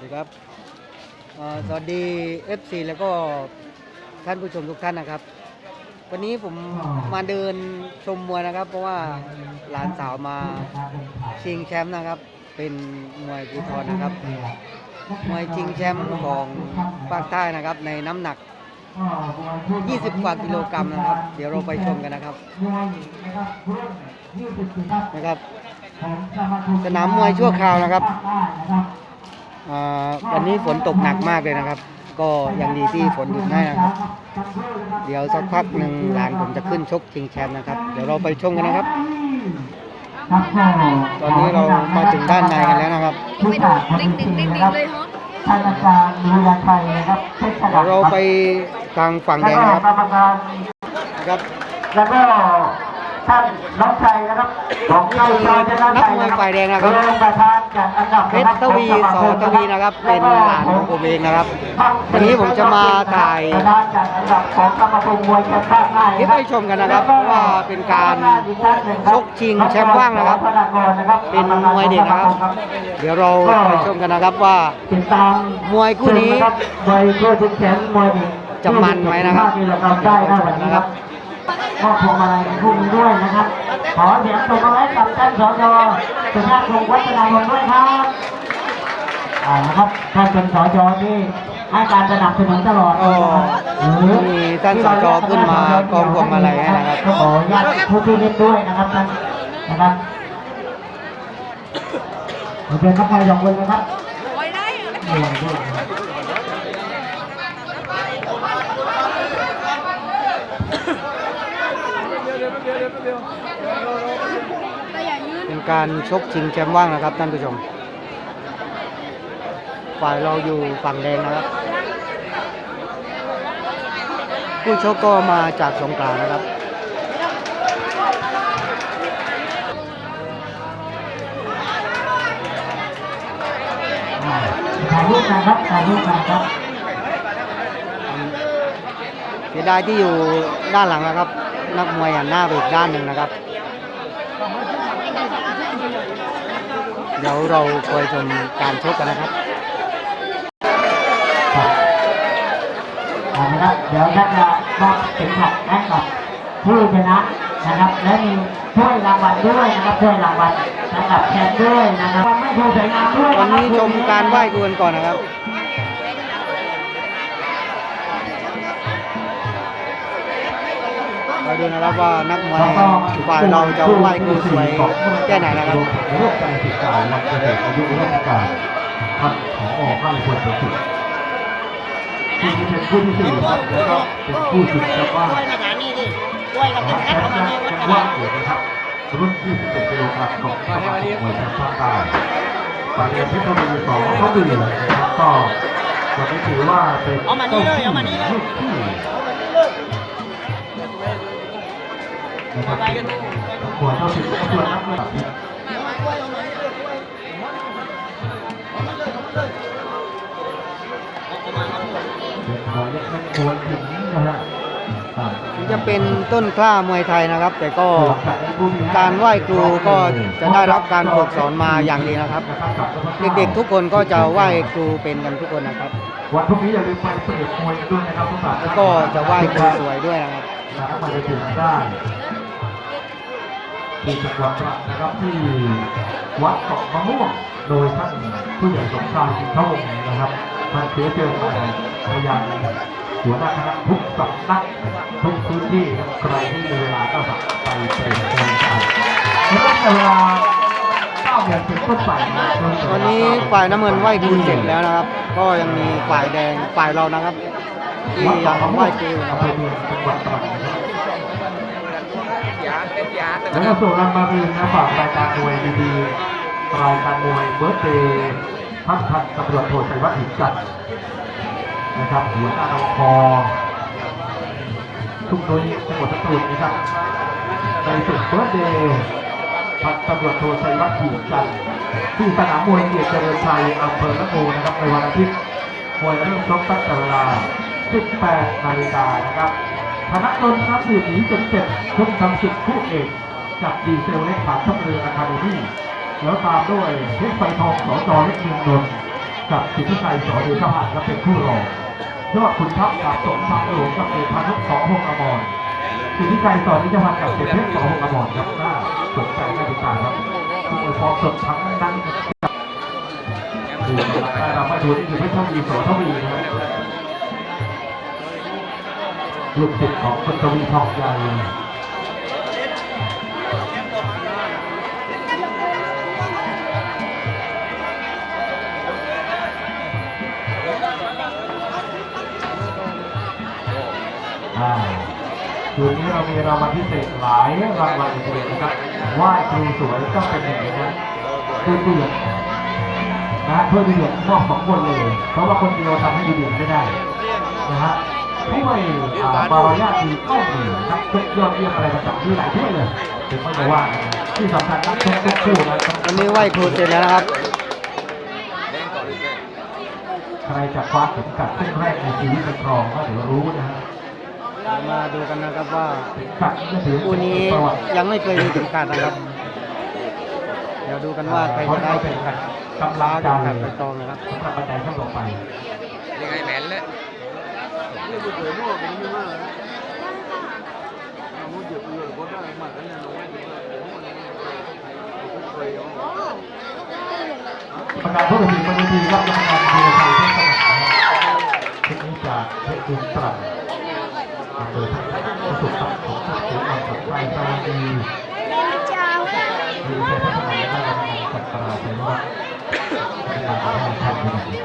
สวัสดีครับเอ่อสวัสดี FC แล้วก็ท่านผู้ชมทุกท่านนะครับ วันนี้ผมมาเดินชมมวยนะครับ เพราะว่าหลานสาวมาชิงแชมป์นะครับ เป็นมวยภูทรนะครับ มวยชิงแชมป์ของภาคใต้นะครับ ในน้ำหนัก 20 กว่ากิโลกรัมนะครับ เดี๋ยวเราไปชมกันนะครับนะครับสนามมวยชั่วคราวนะครับอ่า วันนี้ฝนตกหนักมากเลยนะครับ ก็ยังดีที่ฝนหยุดให้นะครับ เดี๋ยวสักพักหนึ่งหลานผมจะขึ้นชกชิงแชมป์นะครับ เดี๋ยวเราไปชมกันนะครับ ตอนนี้เรามาถึงด้านในกันแล้วนะครับไม่ดูดิ่งดิ่งดิ่งดิ่งเลยฮะท่านอาจารย์วิรชัยนะครับเพชรฉเดี๋ลายวดเราไปทางฝั่งแดงแล้วนะครับก็กรรมการนะครับแล้วก็ ท่านน้องชัยนะครับของเจ้าชายชนะนักชัยมวยฝ่ายแดงนะครับรองประธานจัดอันดับเพชรทวีสอทวีนะครับ เป็นหลานของผมเองนะครับวันนี้ผมจะมาถ่ายประธานจัดอันดับของกรรมการมวยแชมป์ภาคใต้คลิปให้ชมกันนะครับเพราะว่าเป็นการชกชิงแชมป์ว่างนะครับ เป็นมวยเด็กนะครับ เดี๋ยวเราไปชมกันนะครับว่าติดตามมวยคู่นี้มวยคู่ชิงแชมป์มวยเด็กจะมันไหมนะครับที่เราทำได้นะวันนี้ครับ มอบพวงมาลัยในคู่นี้ด้วยนะครับ ขอเสียงตบมือให้กับท่านสจสุชาติคงวัฒนาวงศ์ด้วยครับอ่านะครับท่านเป็นสจที่ให้การสนับสนุนตลอดเลยนะครับอ๋อมีท่านสจขึ้นมากองพวงมาลัยให้นะครับ ก็ขออนุญาตผู้ที่เล่นด้วยนะครับท่านนะครับขอเชิญนักมวยสองคนนะครับไว้ได้เหรอเรียนนะครับ แต่อย่ายืน เป็นการชกชิงแชมป์ว่างนะครับท่านผู้ชม ฝ่ายเราอยู่ฝั่งแดงนะครับ ผู้ชกก็มาจากสงขลานะครับอ่าถ่ายรูปกันครับถ่ายรูปกันครับเสียดายที่อยู่ด้านหลังนะครับ นักมวยหันหน้าไปอีกด้านหนึ่งนะครับ เดี๋ยวเราคอยชมการชกกันนะครับเอาละครับเดี๋ยวท่านจะมอบเข็มขัดให้กับผู้ชนะนะครับ และมีถ้วยรางวัลด้วยนะครับถ้วยรางวัลสำหรับแชมป์ด้วยนะครับไม่ถูกสวยงามด้วยวันนะครับนี้ชมการไหว้ครูกันก่อนนะครับ ดูนะครับว่านักมวยฝ่ายเราจะไหว้ครูสวยแค่ไหนนะครับร่วมการศึกษาและเกษตรอายุราชการท่านผอข้างควรประสิทธิ์ที่นี้เป็นคู่ที่สี่ครับแล้วก็เป็นคู่สุดยอดว่าว่างอยู่นะครับรุ่นที่17กิโลกรัมของสมาคมมวยแห่งภาคใต้ฝ่ายเรียนเพชรบุรีสองก็ดีนะครับก็วันนี้ถือว่าเป็นเอามานี่เลยเอามานี่เลยที่ นะครับหัวเท่าสิบตัวนักมวยขอเล็กๆควรถึงนะฮะอ่านี่จะเป็นต้นกล้ามวยไทยนะครับ แต่ก็การไหว้ครูก็จะได้รับการฝึกสอนมาอย่างดีนะครับ เด็กๆทุกคนก็จะไหว้ครูเป็นกันทุกคนนะครับวันพรุ่งนี้อย่าลืมไปเปิดมวยด้วยนะครับทุกท่านแล้วก็จะไหว้ครูสวยด้วยนะครับสามารถไปถึงได้ ที่จังหวัดตรังนะครับที่วัดเกาะมะม่วงโดยท่านผู้ใหญ่สมชายอินทวงศ์นะครับท่านเชื้อเชิญมาพยานหัวหน้าคณะทุกสำนักทุกพื้นที่ครับใครที่มีเวลาก็สามารถไปเป็นมวยไทยแล้วก็เวลาเก้าโมงเป็นต้นไปนะวันนี้ฝ่ายน้ำเงินไหว้ครูเสร็จแล้วนะครับ ก็ยังมีฝ่ายแดงฝ่ายเรานะครับที่ยังไหว้ครูอยู่นะคอำเภรับอเมืองจังหวัดตรังนะครับ แล้วก็ส่งรางวัลมานะฝากรายการมวยดีๆรายการมวยเบิร์ดเดย์ท่านพันตำรวจโทชัยวัฒน์หินจันทร์นะครับหัวหน้าเราคอทุกโดยจังหวัดสตูลนะครับในสุดเบิร์ดเดย์พันตำรวจโทชัยวัฒน์หินจันทร์ที่สนามมวยเกียรติเจริญชัยอำเภอละโพนะครับในวันอาทิตย์มวยเริ่มชกตั้งแต่เวลา 18 นาฬิกานะครับธนดลครับสืบหนีเจ็ดเจ็ดทุกทำศึกคู่เอก กับดีเซลเล็กผ่านช่องเรืออะคาเดมี่แล้วตามด้วยเพชรไฟทองสอจอเล็กเมืองนนท์กับสิทธิชัยสอเดชพัฒน์และเป็นคู่รองยอดขุนทัพกับสมชายหลวงกับเอกพานุสอพงษ์อมรสิทธิชัยสอเดชพัฒน์กับเอกเพชรสอพงษ์อมรครับน่าสนใจน่าติดตามครับผู้อวยพร้อมสดทั้งนั้นครับดูถ้าเราไม่ดูนี่คือเพชรทวีสอทวีนะครับลูกศิษย์ของคนทวีทองใหญ่ คืนนี้เรามีรางวัลพิเศษหลายรางวัลทีเดียวนะครับไหว้ครูสวยก็เป็นหนึ่งในนั้นคือเดือดนะเพื่อเดือดมอบสองคนเลย เพราะว่าคนเดียวทำให้เดือดไม่ได้นะฮะถ้วยอ่ามารยาทดีก็มีนะครับทุกยอดเยี่ยมอะไรต่างๆที่หลายถ้วยเลยถึงไม่จะว่ากันที่สำคัญนักชกทุกคู่นะวันนี้ไหว้ครูเสร็จแล้วนะครับใครจะคว้าเข็มขัดเส้นแรกในชีวิตเป็นครองก็เดี๋ยวรู้นะฮะ มาดูกันนะครับว่าเข็มขัดก็ถือคู่นี้ประวัติยังไม่เคยมีเข็มขัดนะครับ เดี๋ยวดูกันว่าใครจะได้เข็มขัดกำลังใจเข็มขัดไปตองนะครับสำหรับบันไดขั้นต่อไปยังไงแหมนเลยประกาศผู้ตัดสินบนเวทีรับรางวัลธีรชัยเทศสมัยชุดนี้จากเพชรบุญตรัง อำเภอท่าประสบกับของสุดสูงกับไทยสวัสดีธีรชัยเทศสมัยได้รางวัลสัตตราชัยวัฒน์เป็นการประทานท่านนี้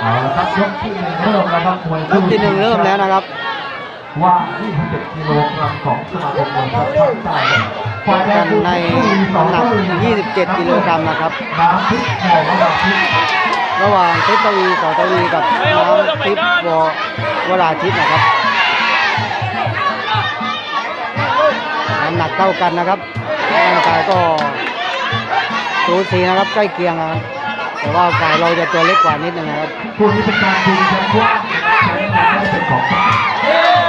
เอาละครับยกที่หนึ่งเริ่มแล้วครับมวยยกที่หนึ่งเริ่มแล้วนะครับว่า27กิโลกรัมของสมาคมมวยครับภาคใต้ฝ่าย กังนในน้ำหนัก 27 กิโลกรัมนะครับน้ำพริกหอมน้ำพริกระหว่างเพชรทวีสอทวีกับน้ำทิพย์ววราทิพย์นะครับน้ำหนักเท่ากันนะครับร่างกายก็สูสีนะครับใกล้เคียงนะครับแต่ว่าฝ่ายเราจะตัวเล็กกว่านิดนึงนะครับคู่นี้เป็นการชิงแชมป์ว่างแชมป์ไม่ได้เป็นของใคร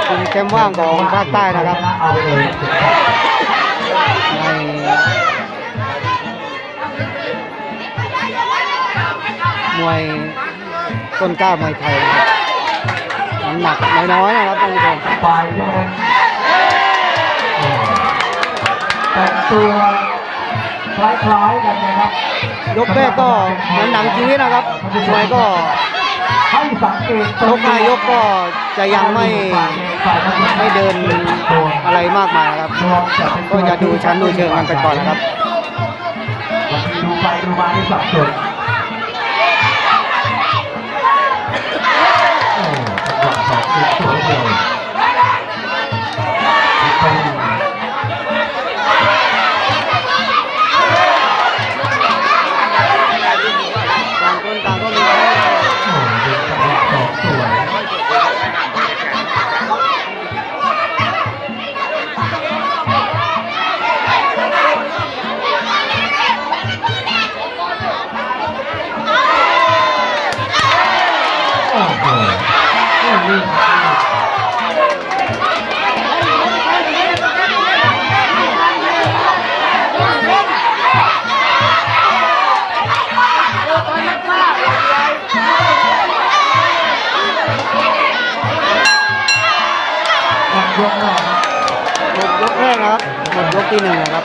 เป็นแชมป์ว่างของภาคใต้นะครับ มวยต้นกล้ามวยไทยนะครับน้ำหนักน้อยๆนะครับท่านผู้ชมฝ่ายแดงเออแต่งตัวคล้ายๆกันนะครับ ยกแรกก็เหมือนหนังชีวิตนะครับมวยก็ ให้สังเกตยกหน้ายกก็จะยังไม่ไม่เดินอะไรมากมายนะครับ ก็จะดูชั้นดูเชิงกันไปก่อนนะครับบางทีดูไปดูมาที่สับสน ยกแรกหมดยกแรกนะครับหมดยกที่หนึ่งนะครับ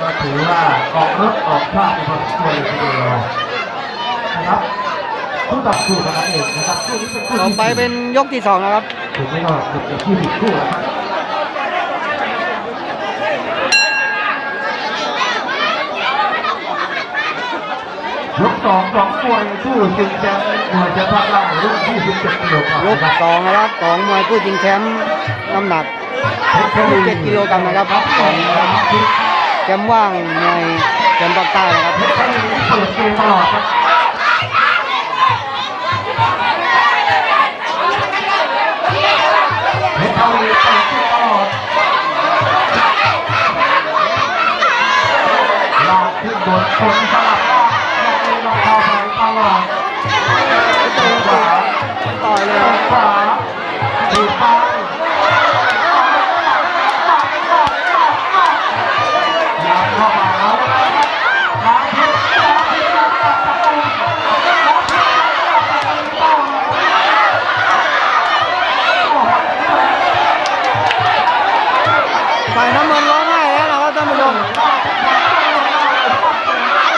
ก็ถือว่าออกรถออกชาติในพอสมควรเลยทีเดียวนะครับ คู่ต่อสู้เท่านั้นเองนะครับคู่นี้เป็นคู่ต่อที่ไปเป็นยกที่สองนะครับ ถูกไหมก็เกือบจะยี่สิบคู่แล้วครับยกสองสองมวยคู่จริงแชมป์มวยจะพักล่างรุ่น27กิโลกรัมยกนะครับสองนะครับของมวยผู้ชิงแชมป์น้ำหนัก27กิโลกรัมนะครับของแชมป์ว่างมวยแชมป์ภาคใต้นะครับ เพชรทวีเปิดเกมตลอดครับเพชรทวีเปิดเกมตลอดลากขึ้นคนสลับล่างยังมีรองเท้าไปตลอดขวาต่อยเลยขวาถีบซ้าย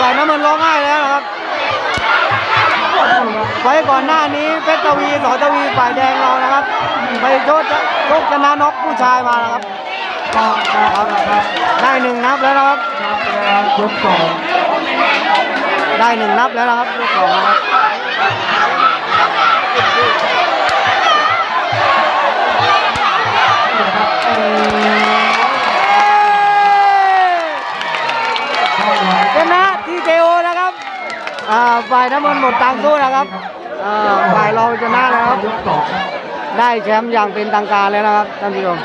ายน้ำเงินร้องไห้แล้วนะครับไว้ก่อนหน้านี้เพชรทวีสอทวีฝ่ายแดงเรานะครับ ไปโชคโชคชนะน็อกผู้ชายมานะครับได้หนึ่งนับแล้วนะครับยกสองได้หนึ่งนับแล้วนะครับยกสองนะครับ ฝ่ายน้ำมันต์หมดตังค์สู้นะครับอ่าฝ่ายเราชนะแล้วครับยกสองครับ ได้แชมป์อย่างเป็นทางการแล้วนะครับท่านผู้ชม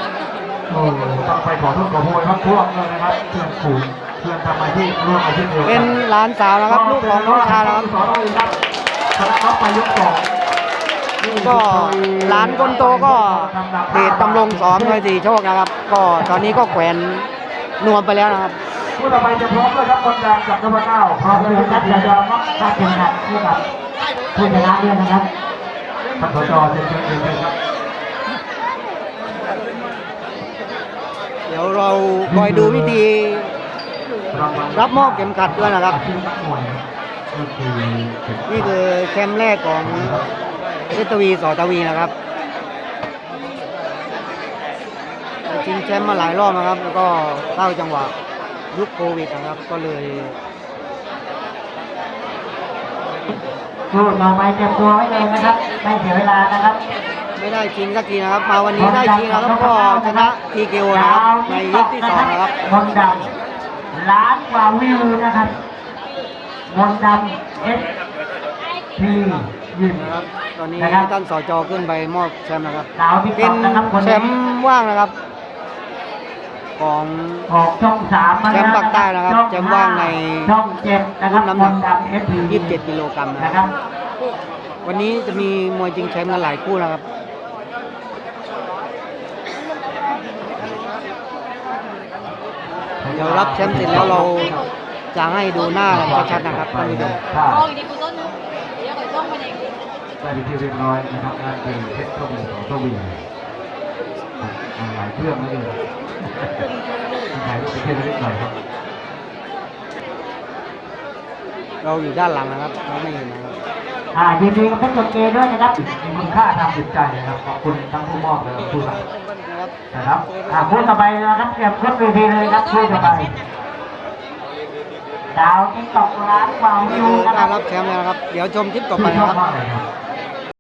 โอ้ต้องไปขอโทษขอโพยครับพวกเลยนะครับเพื่อนฝูงเพื่อนทำอาชีพร่วมอาชีพเดียวกัเป็นหลานสาวนะครับลูกของน้องชายนะครับสอนเราเองครับชนะน็อกไปยกสองก็หลานคนโตก็เดชตำรงสอนหน่วยสีโชคนะครับ ก็ตอนนี้ก็แขวนนวมไปแล้วนะครับ ผู้ต่อไปจะพร้อมเลยครับคนแดงกับนพเก้าพร้อมเลยครับเดี๋ยวจะมอบค่าเข็มขัดให้กับผู้ชนะด้วยนะครับท่านสจเชิญเชิญเชิญครับเดี๋ยวเราคอยดูวิธี รับมอบเข็มขัดด้วยนะครับ นี่คือแชมป์แรกของเพชรทวีสอทวีนะครับชิงแชมป์มาหลายรอบนะครับ แล้วก็เข้าจังหวะ ยุคโควิดนะครับก็เลยผู้ต่อไปเตรียมตัวไว้เลยนะครับ ไม่เสียเวลานะครับไม่ได้ชิงสักทีนะครับ มาวันนี้ได้ชิงแล้วครับก็ชนะทีเกโอนะครับในยกที่สองนะครับมนต์ดำล้านกว่าวิวนะครับมนต์ดำเอสพียิมนะครับ ตอนนี้นะครับท่านสจขึ้นไปมอบแชมป์นะครับสาวที่เป็สอนงนะครับคนแชนี้มป์ว่างนะครับ ของ ออกช่องสามมาแชมป์ล้วภาคใต้นะครับช่องแชมป์ว่างในช่องเจ็ดนะครับรุ่นน้ำหนักมนต์ดำเอสพี27กิโลกรัมนะนะคครัรับ บ วันนี้จะมีมวยจริงแชมป์กันหลายคู่นะครับ เดี๋ยวรับแชมป์เสร็จแล้วเราจะให้ดูหน้ากันชัดๆนะครับท่านผู้ชมถ้า Con đi cô Tuấn Để cho khỏi xong bên này ได้ไปที่เรียบร้อยนะครับนั่นคือเพชรทวีสองทวีหลายเครื่องไม่เลย ถ่ายรูปไปเที่ยวนิดหน่อยครับ เราอยู่ด้านหลังนะครับเราไม่เห็นนะครับอ่ายินดีกับเพชรจดเกด้วยนะครับมีคุณค่าทางจิตใจนะครับ ขอบคุณทั้งผู้มอบและผู้รับนะครับนะครับอ่าพูดต่อไปนะครับเตรียมขึ้นเวทีเลยครับพูดต่อไปดาวที่ตกล้านกว่าวิวนะคได้รับรับแชมป์แล้วนะครับ เดี๋ยวชมคลิปต่อไปชื่นชนะอบครับมากเลยครับ